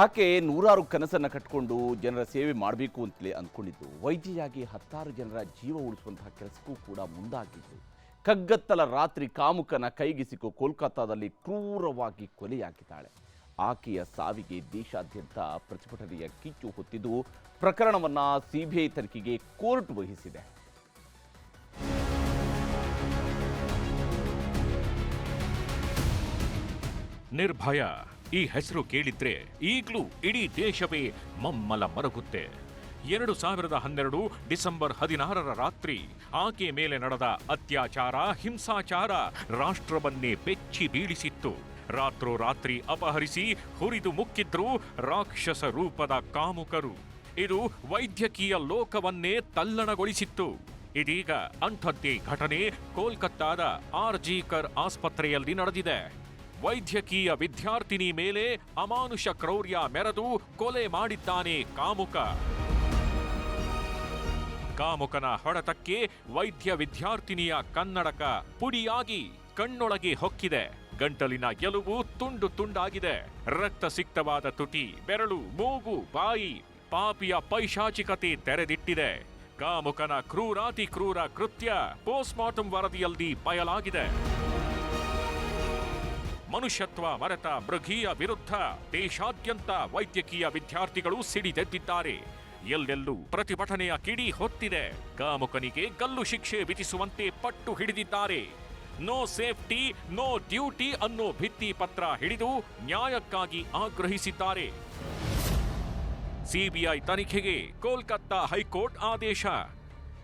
ಆಕೆ ನೂರಾರು ಕನಸನ್ನು ಕಟ್ಕೊಂಡು ಜನರ ಸೇವೆ ಮಾಡಬೇಕು ಅಂತಲೇ ಅಂದ್ಕೊಂಡಿದ್ದು ವೈದ್ಯೆಯಾಗಿ ಹತ್ತಾರು ಜನರ ಜೀವ ಉಳಿಸುವಂತಹ ಕೆಲಸಕ್ಕೂ ಕೂಡ ಮುಂದಾಗಿದ್ದು. ಕಗ್ಗತ್ತಲ ರಾತ್ರಿ ಕಾಮುಕನ ಕೈಗೆ ಸಿಕ್ಕು ಕೋಲ್ಕತ್ತಾದಲ್ಲಿ ಕ್ರೂರವಾಗಿ ಕೊಲೆಯಾಗಿದ್ದಾಳೆ. ಆಕೆಯ ಸಾವಿಗೆ ದೇಶಾದ್ಯಂತ ಪ್ರತಿಭಟನೆಯ ಕಿಚ್ಚು ಹೊತ್ತಿದ್ದು ಪ್ರಕರಣವನ್ನ ಸಿಬಿಐ ತನಿಖೆಗೆ ಕೋರ್ಟ್ ವಹಿಸಿದೆ. ನಿರ್ಭಯ ಈ ಹೆಸರು ಕೇಳಿದ್ರೆ ಈಗಲೂ ಇಡೀ ದೇಶವೇ ಮಮ್ಮಲ ಮರಗುತ್ತೆ. ಎರಡು ಸಾವಿರದ ಹನ್ನೆರಡು ಡಿಸೆಂಬರ್ ಹದಿನಾರರ ರಾತ್ರಿ ಆಕೆ ಮೇಲೆ ನಡೆದ ಅತ್ಯಾಚಾರ, ಹಿಂಸಾಚಾರ ರಾಷ್ಟ್ರವನ್ನೇ ಬೆಚ್ಚಿ ಬೀಳಿಸಿತ್ತು. ರಾತ್ರೋರಾತ್ರಿ ಅಪಹರಿಸಿ ಹುರಿದು ಮುಕ್ಕಿದ್ರು ರಾಕ್ಷಸ ರೂಪದ ಕಾಮುಕರು. ಇದು ವೈದ್ಯಕೀಯ ಲೋಕವನ್ನೇ ತಲ್ಲಣಗೊಳಿಸಿತ್ತು. ಇದೀಗ ಅಂಥದ್ದೇ ಘಟನೆ ಕೋಲ್ಕತ್ತಾದ ಆರ್ಜಿಕರ್ ಆಸ್ಪತ್ರೆಯಲ್ಲಿ ನಡೆದಿದೆ. ವೈದ್ಯಕೀಯ ವಿದ್ಯಾರ್ಥಿನಿ ಮೇಲೆ ಅಮಾನುಷ ಕ್ರೌರ್ಯ ಮೆರೆದು ಕೊಲೆ ಮಾಡಿದ್ದಾನೆ ಕಾಮುಕ. ಕಾಮುಕನ ಹೊಡೆತಕ್ಕೆ ವೈದ್ಯ ವಿದ್ಯಾರ್ಥಿನಿಯ ಕನ್ನಡಕ ಪುಡಿಯಾಗಿ ಕಣ್ಣೊಳಗೆ ಹೊಕ್ಕಿದೆ. ಗಂಟಲಿನ ಎಲುಬು ತುಂಡು ತುಂಡಾಗಿದೆ. ರಕ್ತ ಸಿಕ್ತವಾದ ತುಟಿ, ಬೆರಳು, ಮೂಗು, ಬಾಯಿ, ಪಾಪಿಯ ಪೈಶಾಚಿಕತೆ ತೆರೆದಿಟ್ಟಿದೆ. ಕಾಮುಕನ ಕ್ರೂರಾತಿ ಕ್ರೂರ ಕೃತ್ಯ ಪೋಸ್ಟ್ಮಾರ್ಟಂ ವರದಿಯಲ್ಲಿ ಬಯಲಾಗಿದೆ. ಮನುಷ್ಯತ್ವ, ಮರೆತ, ಮೃಗೀಯ ವಿರುದ್ಧ ದೇಶಾದ್ಯಂತ ವೈದ್ಯಕೀಯ ವಿದ್ಯಾರ್ಥಿಗಳು ಸಿಡಿದೆದ್ದಿದ್ದಾರೆ. ಎಲ್ಲೆಲ್ಲೂ ಪ್ರತಿಭಟನೆಯ ಕಿಡಿ ಹೊತ್ತಿದೆ. ಕಾಮುಕನಿಗೆ ಗಲ್ಲು ಶಿಕ್ಷೆ ವಿಧಿಸುವಂತೆ ಪಟ್ಟು ಹಿಡಿದಿದ್ದಾರೆ. ನೋ ಸೇಫ್ಟಿ ನೋ ಡ್ಯೂಟಿ ಅನ್ನೋ ಭಿತ್ತಿ ಪತ್ರ ಹಿಡಿದು ನ್ಯಾಯಕ್ಕಾಗಿ ಆಗ್ರಹಿಸಿದ್ದಾರೆ. ಸಿಬಿಐ ತನಿಖೆಗೆ ಕೋಲ್ಕತ್ತಾ ಹೈಕೋರ್ಟ್ ಆದೇಶ.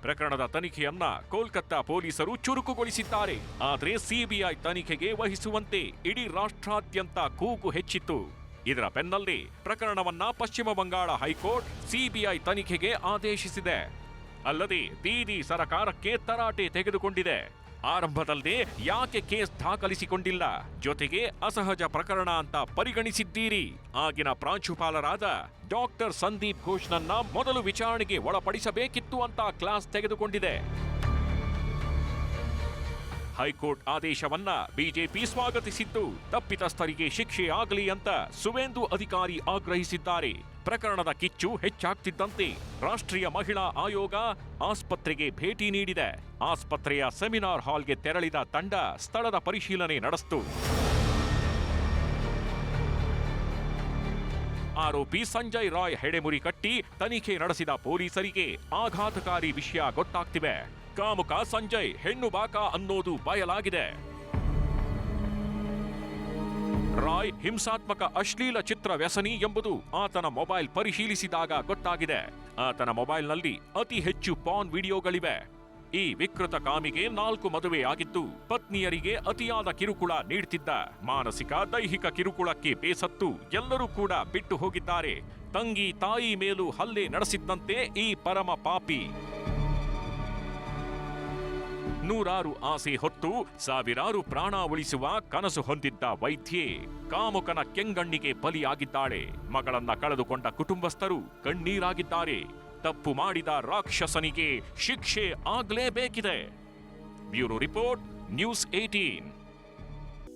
ಪ್ರಕರಣದ ತನಿಖೆಯನ್ನ ಕೋಲ್ಕತ್ತಾ ಪೊಲೀಸರು ಚುರುಕುಗೊಳಿಸಿದ್ದಾರೆ. ಆದರೆ ಸಿಬಿಐ ತನಿಖೆಗೆ ವಹಿಸುವಂತೆ ಇಡೀ ರಾಷ್ಟ್ರಾದ್ಯಂತ ಕೂಗು ಹೆಚ್ಚಿತ್ತು. ಇದರ ಬೆನ್ನಲ್ಲೇ ಪ್ರಕರಣವನ್ನ ಪಶ್ಚಿಮ ಬಂಗಾಳ ಹೈಕೋರ್ಟ್ ಸಿಬಿಐ ತನಿಖೆಗೆ ಆದೇಶಿಸಿದೆ. ಅಲ್ಲದೆ ದೀದಿ ಸರಕಾರಕ್ಕೆ ತರಾಟೆ ತೆಗೆದುಕೊಂಡಿದೆ. ಆರಂಭದಲ್ಲೇ ಯಾಕೆ ಕೇಸ್ ದಾಖಲಿಸಿಕೊಂಡಿಲ್ಲ? ಜೊತೆಗೆ ಅಸಹಜ ಪ್ರಕರಣ ಅಂತ ಪರಿಗಣಿಸಿದ್ದೀರಿ. ಆಗಿನ ಪ್ರಾಂಶುಪಾಲರಾದ ಡಾಕ್ಟರ್ ಸಂದೀಪ್ ಘೋಷ್ನನ್ನ ಮೊದಲು ವಿಚಾರಣೆಗೆ ಒಳಪಡಿಸಬೇಕಿತ್ತು ಅಂತ ಕ್ಲಾಸ್ ತೆಗೆದುಕೊಂಡಿದೆ. ಹೈಕೋರ್ಟ್ ಆದೇಶವನ್ನ ಬಿಜೆಪಿ ಸ್ವಾಗತಿಸಿದ್ದು. ತಪ್ಪಿತಸ್ಥರಿಗೆ ಶಿಕ್ಷೆ ಆಗಲಿ ಅಂತ ಸುವೇಂದು ಅಧಿಕಾರಿ ಆಗ್ರಹಿಸಿದ್ದಾರೆ. ಪ್ರಕರಣದ ಕಿಚ್ಚು ಹೆಚ್ಚಾಗ್ತಿದ್ದಂತೆ ರಾಷ್ಟ್ರೀಯ ಮಹಿಳಾ ಆಯೋಗ ಆಸ್ಪತ್ರೆಗೆ ಭೇಟಿ ನೀಡಿದೆ. ಆಸ್ಪತ್ರೆಯ ಸೆಮಿನಾರ್ ಹಾಲ್ಗೆ ತೆರಳಿದ ತಂಡ ಸ್ಥಳದ ಪರಿಶೀಲನೆ ನಡೆಸಿತು. ಆರೋಪಿ ಸಂಜಯ್ ರಾಯ್ ಹೆಡೆಮುರಿ ಕಟ್ಟಿ ತನಿಖೆ ನಡೆಸಿದ ಪೊಲೀಸರಿಗೆ ಆಘಾತಕಾರಿ ವಿಷಯ ಗೊತ್ತಾಗ್ತಿವೆ. ಕಾಮುಕ ಸಂಜಯ್, ಹೆಣ್ಣು ಬಾಕ ಅನ್ನೋದು ಬಯಲಾಗಿದೆ. ರಾಯ್ ಹಿಂಸಾತ್ಮಕ ಅಶ್ಲೀಲ ಚಿತ್ರ ವ್ಯಸನಿ ಎಂಬುದು ಆತನ ಮೊಬೈಲ್ ಪರಿಶೀಲಿಸಿದಾಗ ಗೊತ್ತಾಗಿದೆ. ಆತನ ಮೊಬೈಲ್ನಲ್ಲಿ ಅತಿ ಹೆಚ್ಚು ಪಾನ್ ವಿಡಿಯೋಗಳಿವೆ. ಈ ವಿಕೃತ ಕಾಮಿಗೆ ನಾಲ್ಕು ಮದುವೆ ಆಗಿದ್ದು, ಪತ್ನಿಯರಿಗೆ ಅತಿಯಾದ ಕಿರುಕುಳ ನೀಡ್ತಿದ್ದ. ಮಾನಸಿಕ, ದೈಹಿಕ ಕಿರುಕುಳಕ್ಕೆ ಬೇಸತ್ತು ಎಲ್ಲರೂ ಕೂಡ ಬಿಟ್ಟು ಹೋಗಿದ್ದಾರೆ. ತಂಗಿ ತಾಯಿ ಮೇಲೂ ಹಲ್ಲೆ ನಡೆಸಿದ್ದಂತೆ ಈ ಪರಮ ಪಾಪಿ. ನೂರಾರು ಆಸೆ ಹೊತ್ತು ಸಾವಿರಾರು ಪ್ರಾಣ ಉಳಿಸುವ ಕನಸು ಹೊಂದಿದ್ದ ವೈದ್ಯೆ ಕಾಮುಕನ ಕೆಂಗಣ್ಣಿಗೆ ಬಲಿಯಾಗಿದ್ದಾಳೆ. ಮಗಳನ್ನ ಕಳೆದುಕೊಂಡ ಕುಟುಂಬಸ್ಥರು ಕಣ್ಣೀರಾಗಿದ್ದಾರೆ. ತಪ್ಪು ಮಾಡಿದ ರಾಕ್ಷಸನಿಗೆ ಶಿಕ್ಷೆ ಆಗ್ಲೇಬೇಕಿದೆ. Bureau report, news eighteen